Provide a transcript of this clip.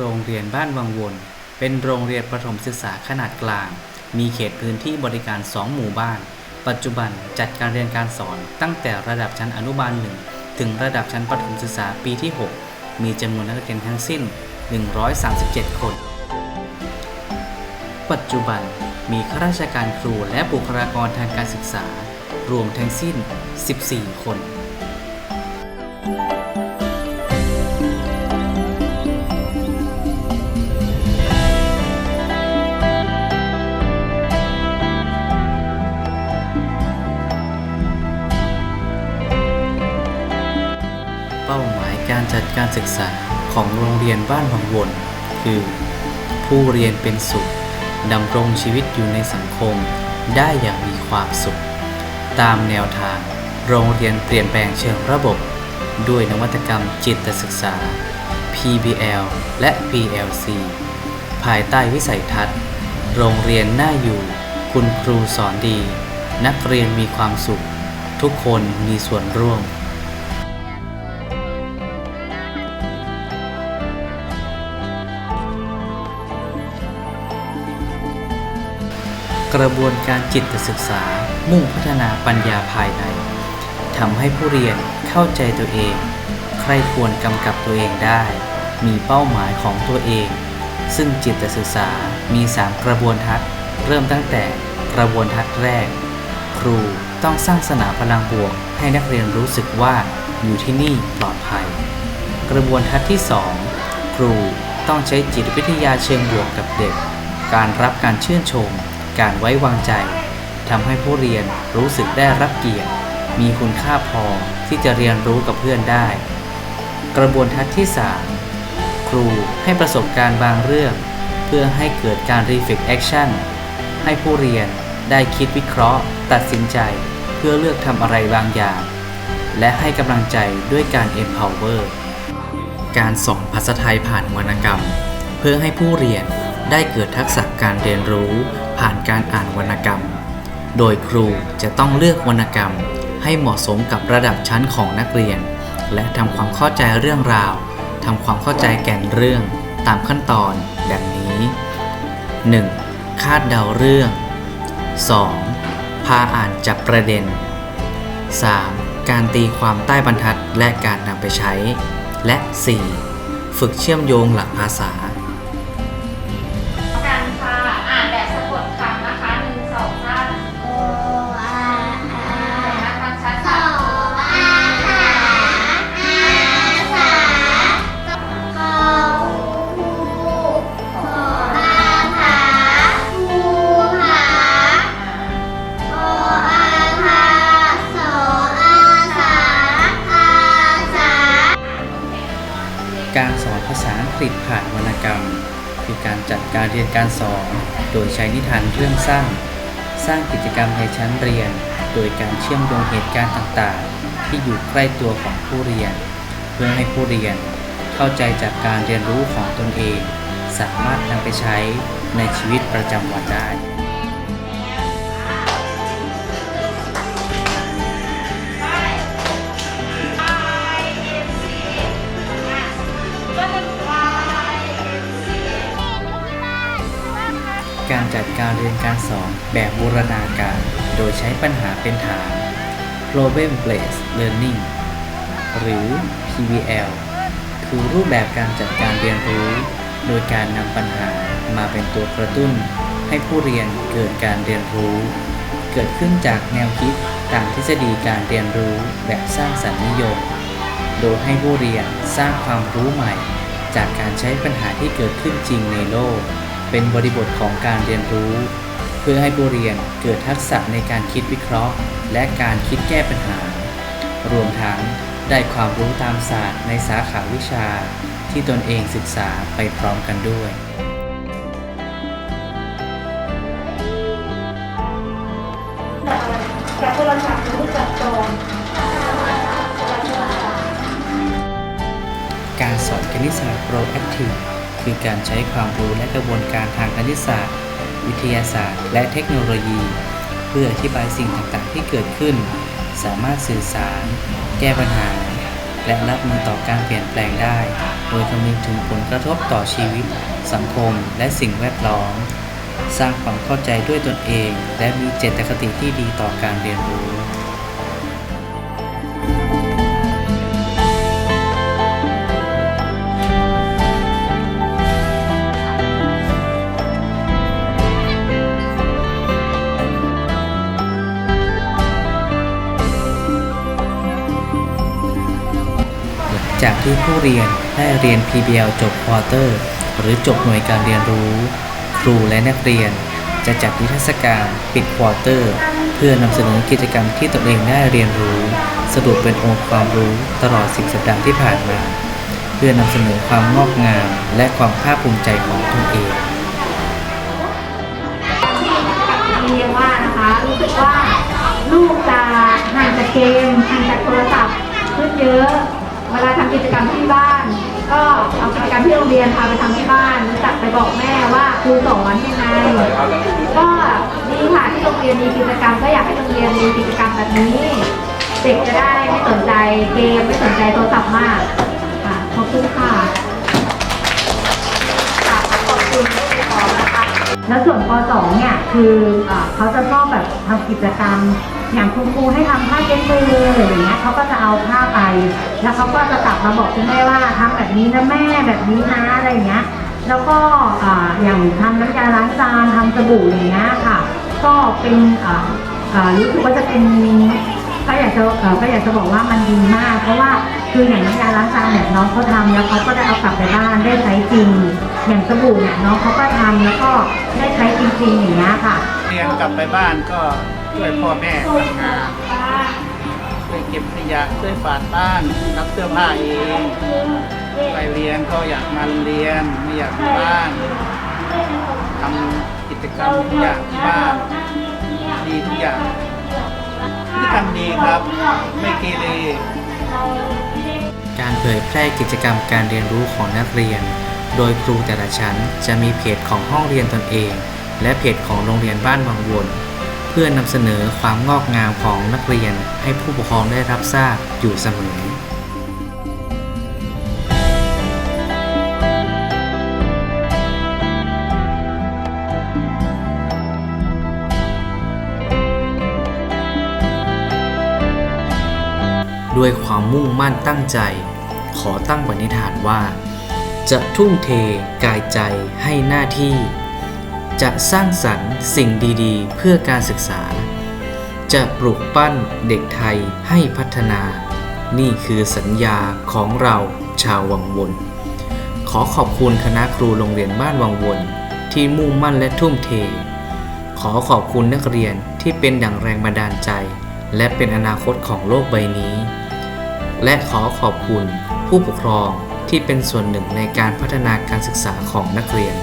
โรงเรียนบ้านวังวน เป็นโรงเรียนประถมศึกษาขนาดกลาง มีเขตพื้นที่บริการ 2 หมู่บ้าน ปัจจุบันจัดการเรียนการสอนตั้งแต่ระดับชั้นอนุบาล1ถึงระดับชั้นประถมศึกษาปีที่ 6 มีจำนวนนักเรียนทั้งสิ้น 137 คน ปัจจุบันมีข้าราชการครูและบุคลากรทางการศึกษา รวมทั้งสิ้น 14 คน การศึกษาของโรงเรียนบ้านวังวน คือ ผู้เรียนเป็นสุขดำรงชีวิตอยู่ในสังคม ได้อย่างมีความสุข ตามแนวทาง โรงเรียนเปลี่ยนแปลงเชิงระบบ ด้วยนวัตกรรมจิตศึกษา PBL และ PLC ภายใต้วิสัยทัศน์ โรงเรียนน่าอยู่ คุณครูสอนดี นักเรียนมีความสุข ทุกคนมีส่วนร่วม กระบวนการจิตศึกษา มุ่งพัฒนาปัญญาภายในทำให้ผู้เรียนเข้าใจตัวเอง ใครควรกำกับตัวเองได้ มีเป้าหมายของตัวเอง ซึ่งจิตศึกษามี 3 กระบวนทัศน์ เริ่มตั้งแต่กระบวนทัศน์แรก ครูต้องสร้างสนามพลังบวก ให้นักเรียนรู้สึกว่าอยู่ที่นี่ปลอดภัย กระบวนทัศน์ที่ 2 ครูต้องใช้จิตวิทยาเชิงบวกกับเด็ก การรับการชื่นชม การไว้วางใจทำให้ผู้เรียนรู้สึกได้รับเกียรติ มีคุณค่าพอที่จะเรียนรู้กับเพื่อนได้ กระบวนทัศน์ที่ 3 ครูให้ประสบการณ์บางเรื่อง เพื่อให้เกิดการ reflect action ให้ผู้เรียนได้คิดวิเคราะห์ ตัดสินใจเพื่อเลือกทำอะไรบางอย่าง และให้กำลังใจด้วยการ empower การสอนภาษาไทยผ่านวรรณกรรม เพื่อให้ผู้เรียนได้เกิดทักษะการเรียนรู้ ผ่านการอ่านวรรณกรรม โดยครูจะต้องเลือกวรรณกรรม ให้เหมาะสมกับระดับชั้นของนักเรียน และทำความเข้าใจเรื่องราวทำความเข้าใจแก่นเรื่องตามขั้นตอนดังนี้ 1. คาดเดาเรื่อง 2. พาอ่านจับประเด็น 3. การตีความใต้บรรทัดและการนำไปใช้ และ 4. ฝึกเชื่อมโยงหลักภาษา การเรียนการสอน โดยใช้นิทานเรื่องสั้น สร้างกิจกรรมในชั้นเรียน โดยการเชื่อมโยงเหตุการณ์ต่างๆ ที่อยู่ใกล้ตัวของผู้เรียน เพื่อให้ผู้เรียนเข้าใจจากการเรียนรู้ของตนเอง สามารถนำไปใช้ในชีวิตประจำวันได้ การสอนแบบบูรณาการ โดยใช้ปัญหาเป็นฐาน Problem Based Learning หรือ PBL คือรูปแบบการจัดการเรียนรู้ โดยการนำปัญหามาเป็นตัวกระตุ้น ให้ผู้เรียนเกิดการเรียนรู้ เกิดขึ้นจากแนวคิดตามทฤษฎีการเรียนรู้แบบสร้างสรรค์นิยม โดยให้ผู้เรียนสร้างความรู้ใหม่ จากการใช้ปัญหาที่เกิดขึ้นจริงในโลก เป็นบริบทของการเรียนรู้ เพื่อให้ผู้เรียนเกิดทักษะในการคิดวิเคราะห์ และการคิดแก้ปัญหา รวมทั้งได้ความรู้ตามศาสตร์ในสาขาวิชาที่ตนเองศึกษาไปพร้อมกันด้วยจับโทรศัพท์รือจับโจรการสอนคณิตศาสตร์ proactive คือการใช้ความรู้และกระบวนการทางคณิตศาสตร์ วิทยาศาสตร์ และเทคโนโลยี เพื่ออธิบายสิ่งต่างๆที่เกิดขึ้น สามารถสื่อสาร แก้ปัญหา และรับมือต่อการเปลี่ยนแปลงได้ โดยคำนึงถึงผลกระทบต่อชีวิต สังคม และสิ่งแวดล้อม สร้างความเข้าใจด้วยตนเอง และมีเจตคติที่ดีต่อการเรียนรู้ จากที่ผู้เรียนได้เรียน PBL จบควอเตอร์ หรือจบหน่วยการเรียนรู้ ครูและนักเรียน จะจัดนิทรรศการปิดควอเตอร์ เพื่อนำเสนอกิจกรรมที่ตนเองได้เรียนรู้ สรุปเป็นองค์ความรู้ตลอด10สัปดาห์ที่ผ่านมา เพื่อนำเสนอความงอกงาม และความภาคภูมิใจของตนเองเรียนว่านะคะรู้สึกว่าลูกจะห่างจากเกมห่างจากโทรศัพท์ขึ้นเยอะ กิจกรรมที่บ้าน ก็เอากิจกรรมที่โรงเรียนพาไปทำที่บ้านรู้จักไปบอกแม่ว่าครูสอนยังไง ก็ดีค่ะที่โรงเรียนมีกิจกรรมก็อยากให้โรงเรียนมีกิจกรรมแบบนี้ เด็กจะได้ไม่สนใจเกมไม่สนใจโทรศัพท์มากค่ะขอบคุณค่ะค่ะขอบคุณผู้ปกครองนะคะ แล้วส่วนป .2 เนี่ยคืออ่าเขาจะชอบแบบทำกิจกรรม อย่างคุณครูให้ทำผ้าเช็ดมืออย่างเงี้ยเขาก็จะเอาผ้าไป แล้วเขาก็จะกลับมาบอกคุณแม่ว่าทำแบบนี้นะแม่แบบนี้นะอะไรเงี้ย แล้วก็ออย่างทำน้ำยาล้างจานทำสบู่อย่างเงี้ยค่ะ ก็เป็นรู้สึกว่าจะเป็นก็อยากจะก็อยากจะบอกว่ามันดีมาก เพราะว่าคืออย่างน้ำยาล้างจานเนี่ยน้องเขาทำแล้วเขาก็ได้เอากลับไปบ้านได้ใช้จริง อย่างสบู่เนี่ยน้องเขาก็ทำแล้วก็ได้ใช้จริงๆอย่างเงี้ยค่ะเรียนกลับไปบ้านก็ ช่วยพ่อแม่ทำงานช่วยเก็บขยะช่วยฝาดบ้านรับเสื้อผ้าเองไปเรียนก็อยากมาเรียนไม่อยากอยู่บ้านทำกิจกรรมทุกอย่างที่บ้านดีทุกอย่างพฤติกรรมดีครับ ไม่เกเรการเผยแพร่กิจกรรมการเรียนรู้ของนักเรียน โดยครูแต่ละชั้นจะมีเพจของห้องเรียนตนเอง และเพจของโรงเรียนบ้านวังวน เพื่อนำเสนอความงอกงามของนักเรียนให้ผู้ปกครองได้รับทราบอยู่เสมอ ด้วยความมุ่งมั่นตั้งใจ ขอตั้งปณิธานว่า จะทุ่มเทกายใจให้หน้าที่ จะสร้างสรรค์สิ่งดีๆ เพื่อการศึกษา จะปลูกปั้นเด็กไทยให้พัฒนา นี่คือสัญญาของเราชาววังวน ขอขอบคุณคณะครูโรงเรียนบ้านวังวน ที่มุ่งมั่นและทุ่มเท ขอขอบคุณนักเรียนที่เป็นดั่งแรงบันดาลใจ และเป็นอนาคตของโลกใบนี้ และขอขอบคุณผู้ปกครองที่เป็นส่วนหนึ่งในการพัฒนาการศึกษาของนักเรียน